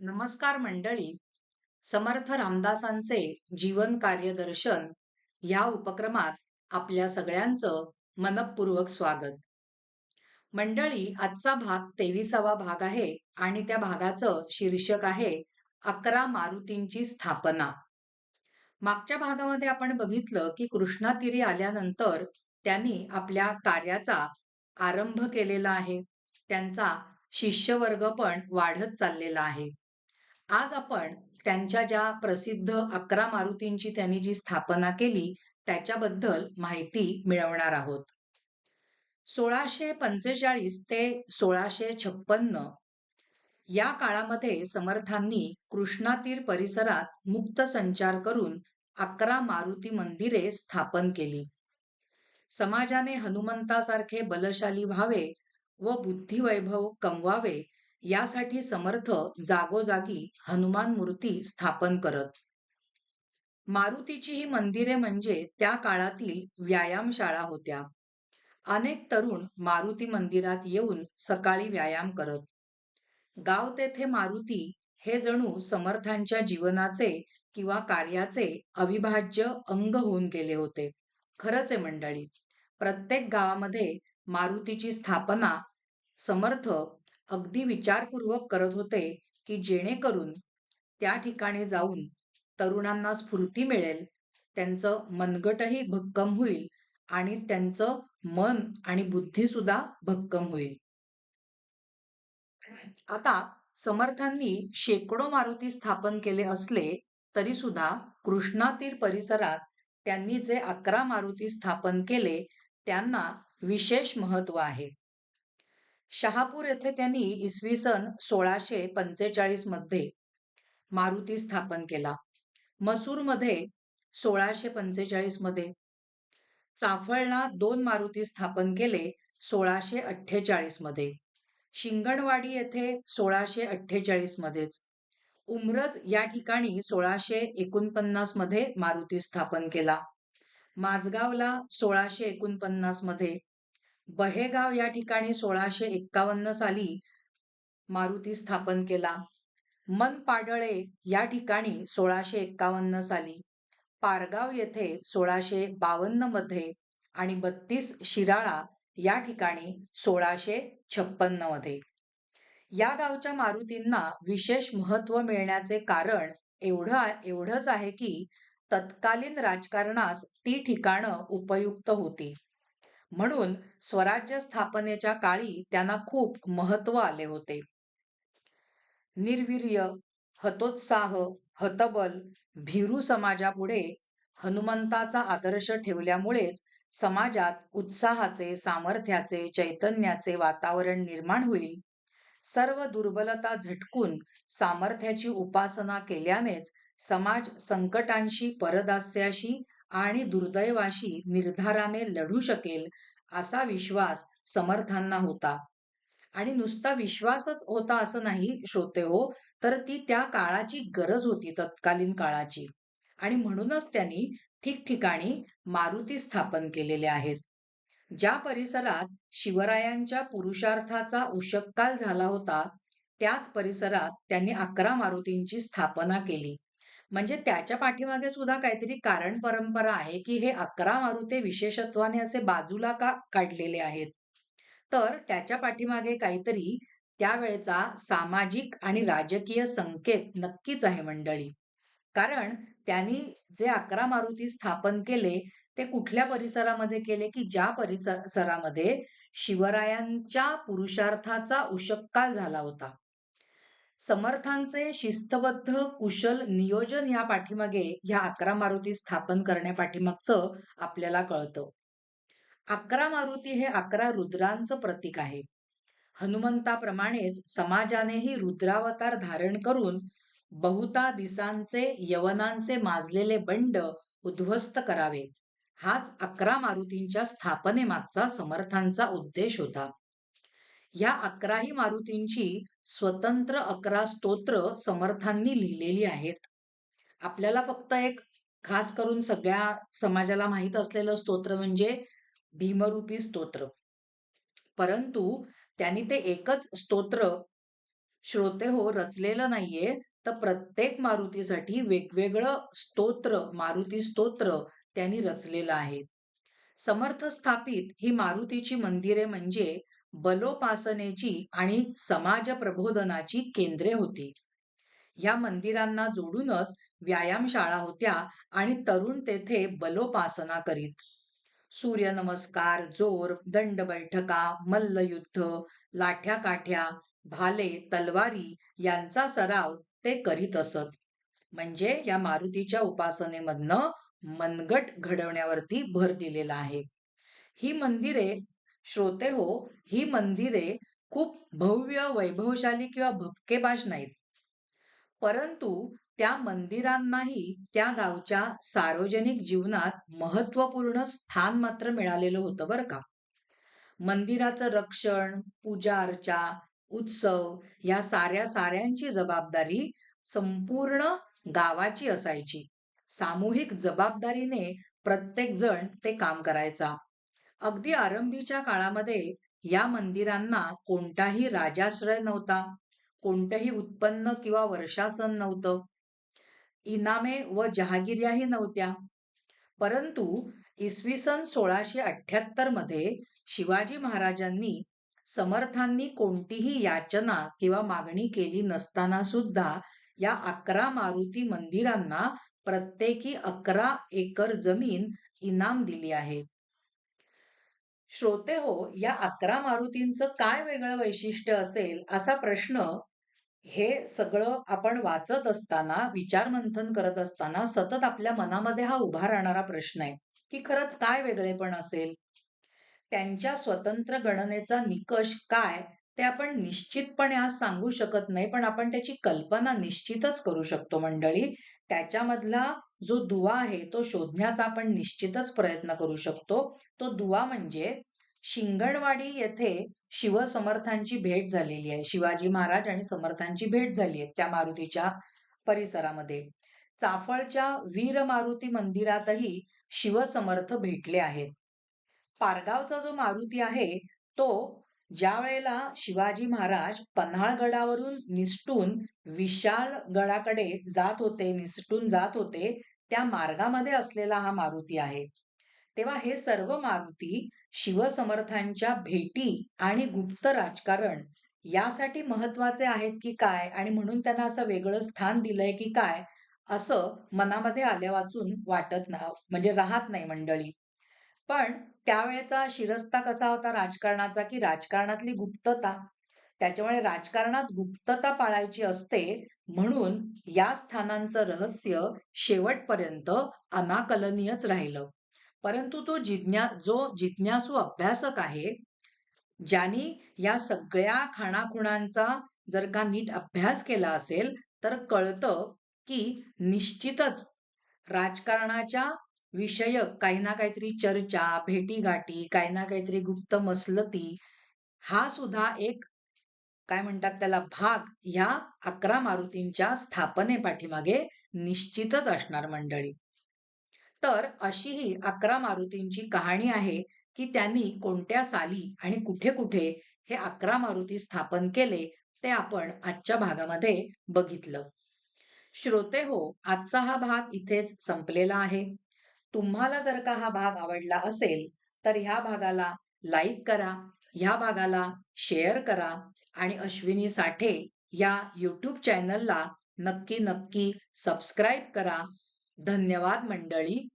नमस्कार मंडळी. समर्थ रामदासांचे जीवन कार्यदर्शन या उपक्रमात आपल्या सगळ्यांचं मनपूर्वक स्वागत. मंडळी आजचा भाग तेविसावा भाग आहे आणि त्या भागाचं शीर्षक आहे अकरा मारुतींची स्थापना. मागच्या भागामध्ये आपण बघितलं की कृष्णातीरी आल्यानंतर त्यांनी आपल्या कार्याचा आरंभ केलेला आहे. त्यांचा शिष्यवर्ग पण वाढत चाललेला आहे. आज आपण त्यांच्या ज्या प्रसिद्ध अकरा मारुतींची त्यांनी जी स्थापना केली त्याच्याबद्दल माहिती मिळवणार आहोत. सोळाशे पंचेचाळीस ते सोळाशे छप्पन्न या काळामध्ये समर्थांनी कृष्णातीर परिसरात मुक्त संचार करून अकरा मारुती मंदिरे स्थापन केली. समाजाने हनुमंतासारखे बलशाली व्हावे व बुद्धिवैभव कमवावे यासाठी समर्थ जागोजागी हनुमान मूर्ती स्थापन करत. मारुतीची ही मंदिरे म्हणजे त्या काळातील व्यायामशाळा होत्या. अनेक तरुण मारुती मंदिरात येऊन सकाळी व्यायाम करत. गाव तेथे मारुती हे जणू समर्थांच्या जीवनाचे किंवा कार्याचे अविभाज्य अंग होऊन गेले होते. खरंच आहे मंडळी प्रत्येक गावामध्ये मारुतीची स्थापना समर्थ अगदी विचारपूर्वक करत होते की जेणेकरून त्या ठिकाणी जाऊन तरुणांना स्फूर्ती मिळेल त्यांचं मनगटही भक्कम होईल आणि त्यांचं मन आणि बुद्धी सुद्धा भक्कम होईल. आता समर्थांनी शेकडो मारुती स्थापन केले असले तरी सुद्धा कृष्णातीर परिसरात त्यांनी जे अकरा मारुती स्थापन केले त्यांना विशेष महत्त्व आहे. शहापूर येथे त्यांनी इसवी सन सोळाशे पंचेचाळीसमध्ये मारुती स्थापन केला. मसूरमध्ये सोळाशे पंचेचाळीसमध्ये चाफळला दोन मारुती स्थापन केले सोळाशे अठ्ठेचाळीसमध्ये. शिंगणवाडी येथे सोळाशे अठ्ठेचाळीस मध्येच. उमरज या ठिकाणी सोळाशे एकोणपन्नासमध्ये मारुती स्थापन केला. माझगावला सोळाशे एकोणपन्नासमध्ये बहेगाव या ठिकाणी सोळाशे एक्कावन्न साली मारुती स्थापन केला. मनपाडळे या ठिकाणी सोळाशे एक्कावन्न साली. पारगाव येथे सोळाशे बावन्नमध्ये आणि बत्तीस शिराळा या ठिकाणी सोळाशे छप्पन्नमध्ये. या गावच्या मारुतींना विशेष महत्त्व मिळण्याचे कारण एवढं एवढंच आहे की तत्कालीन राजकारणास ती ठिकाणं उपयुक्त होती. म्हणून स्वराज्य स्थापनेच्या काळी त्यांना खूप महत्त्व आले होते. निर्वीर्य हतोत्साह हतबल भीरू समाजापुढे हनुमंताचा आदर्श ठेवल्यामुळेच समाजात उत्साहाचे सामर्थ्याचे चैतन्याचे वातावरण निर्माण होईल. सर्व दुर्बलता झटकून सामर्थ्याची उपासना केल्यानेच समाज संकटांशी परदास्याशी आणि दुर्दैवाशी निर्धाराने लढू शकेल असा विश्वास समर्थांना होता. आणि नुसता विश्वासच होता असं नाही श्रोते हो तर ती त्या काळाची गरज होती तत्कालीन काळाची. आणि म्हणूनच त्यांनी ठिकठिकाणी मारुती स्थापन केलेले आहेत. ज्या परिसरात शिवरायांच्या पुरुषार्थाचा उशक्काल झाला होता त्याच परिसरात त्यांनी अकरा मारुतींची स्थापना केली. म्हणजे त्याच्या पाठीमागे सुद्धा काहीतरी कारण परंपरा आहे की हे अकरा मारुते विशेषत्वाने असे बाजूला का काढलेले आहेत? तर त्याच्या पाठीमागे काहीतरी त्यावेळचा सामाजिक आणि राजकीय संकेत नक्कीच आहे मंडळी. कारण त्यांनी जे अकरा मारुती स्थापन केले ते कुठल्या परिसरामध्ये केले की ज्या परिसरामध्ये शिवरायांच्या पुरुषार्थाचा उशक्काल झाला होता? समर्थांचे शिस्तबद्ध कुशल नियोजन या पाठीमागे ह्या अकरा मारुती स्थापन करण्यापाठीमागचं आपल्याला कळतं. अकरा मारुती हे अकरा रुद्रांचं प्रतीक आहे. हनुमंताप्रमाणेच समाजानेही रुद्रावतार धारण करून बहुता दिसांचे यवनांचे माजलेले बंड उद्ध्वस्त करावे. हाच अकरा मारुतींच्या स्थापनेमागचा समर्थांचा उद्देश होता. या अकराही मारुतींची स्वतंत्र अकरा स्तोत्र समर्थांनी लिहिलेली आहेत. आपल्याला फक्त एक खास करून सगळ्या समाजाला माहीत असलेलं स्तोत्र म्हणजे भीमरूपी स्तोत्र. परंतु त्यांनी ते एकच स्तोत्र श्रोते हो रचलेलं नाहीये तर प्रत्येक मारुतीसाठी वेगवेगळं स्तोत्र मारुती स्तोत्र त्यांनी रचलेलं आहे. समर्थ स्थापित ही मारुतीची मंदिरे म्हणजे बलोपासनेची आणि समाज प्रबोधनाची केंद्रे होती. या मंदिरांना जोडूनच व्यायामशाळा होत्या आणि तरुण तेथे बलोपासना करीत. सूर्यनमस्कार जोर दंड बैठका मल्लयुद्ध लाठ्या काठ्या भाले तलवारी यांचा सराव ते करीत असत. म्हणजे या मारुतीच्या उपासनेमधनं मनगट घडवण्यावरती भर दिलेला आहे. ही मंदिरे श्रोते हो ही मंदिरे खूप भव्य वैभवशाली किंवा भपकेबाज नाहीत. परंतु त्या मंदिरांनाही त्या गावच्या सार्वजनिक जीवनात महत्त्वपूर्ण स्थान मात्र मिळालेलं होतं बरं का. मंदिराचं रक्षण पूजा अर्चा उत्सव या साऱ्या साऱ्यांची जबाबदारी संपूर्ण गावाची असायची. सामूहिक जबाबदारीने प्रत्येक जण ते काम करायचा. अगदी आरंभीच्या काळामध्ये या मंदिरांना कोणताही राजाश्रय नव्हता. कोणतंही उत्पन्न किंवा वर्षासन नव्हतं. इनामे व जहागिर्याही नव्हत्या. परंतु इसवी सन सोळाशे अठ्ठ्याहत्तरमध्ये शिवाजी महाराजांनी समर्थांनी कोणतीही याचना किंवा मागणी केली नसताना सुद्धा या अकरा मारुती मंदिरांना प्रत्येकी अकरा एकर जमीन इनाम दिली आहे. श्रोते हो या अकरा मारुतींचं काय वेगळं वैशिष्ट्य असेल असा प्रश्न हे सगळं आपण वाचत असताना विचारमंथन करत असताना सतत आपल्या मनामध्ये हा उभा राहणारा प्रश्न आहे की खरंच काय वेगळेपण असेल? त्यांच्या स्वतंत्र गणनेचा निकष काय? ते आपण निश्चितपणे आज सांगू शकत नाही पण आपण त्याची कल्पना निश्चितच करू शकतो मंडळी. त्याच्यामधला जो दुवा आहे तो शोधण्याचा आपण निश्चितच प्रयत्न करू शकतो. तो दुवा म्हणजे शिंगणवाडी येथे शिवसमर्थांची भेट झालेली आहे. शिवाजी महाराज आणि समर्थांची भेट झाली आहे त्या मारुतीच्या परिसरामध्ये. चाफळच्या वीर मारुती मंदिरातही शिवसमर्थ भेटले आहेत. पारगावचा जो मारुती आहे तो ज्या वेळेला शिवाजी महाराज पन्हाळगडावरून निसटून विशाल गडाकडे जात होते निसटून जात होते त्या मार्गामध्ये असलेला हा मारुती आहे. तेव्हा हे सर्व मारुती शिवसमर्थांच्या भेटी आणि गुप्त राजकारण यासाठी महत्त्वाचे आहेत की काय? आणि म्हणून त्यांना असं वेगळं स्थान दिलंय की काय? असं मनामध्ये आल्या वाचून वाटत ना म्हणजे राहत नाही मंडळी. पण त्यावेळेचा शिरस्ता कसा होता राजकारणाचा की राजकारणातली गुप्तता? त्याच्यामुळे राजकारणात गुप्तता पाळायची असते म्हणून या स्थानांचं रहस्य शेवटपर्यंत अनाकलनीयच राहिलं. परंतु तो जिज्ञा जो जिज्ञासू अभ्यासक आहे ज्यांनी या सगळ्या खाणाखुणांचा जर का नीट अभ्यास केला असेल तर कळतं की निश्चितच राजकारणाच्या विषयक काही ना काहीतरी चर्चा भेटीगाठी काही ना काहीतरी गुप्त मसलती हा सुद्धा एक काय म्हणतात त्याला भाग ह्या अकरा मारुतींच्या स्थापने पाठीमागे निश्चितच असणार मंडळी. तर अशी ही अकरा मारुतींची कहाणी आहे की त्यांनी कोणत्या साली आणि कुठे कुठे हे अकरा मारुती स्थापन केले ते आपण आजच्या भागामध्ये बघितलं. श्रोते हो आजचा हा भाग इथेच संपलेला आहे. तुम्हाला जर का हा भाग आवडला असेल तर ह्या भागाला लाईक करा ह्या भागाला शेअर करा आणि अश्विनी साठे या यूट्यूब चॅनलला नक्की नक्की सबस्क्राईब करा. धन्यवाद मंडळी.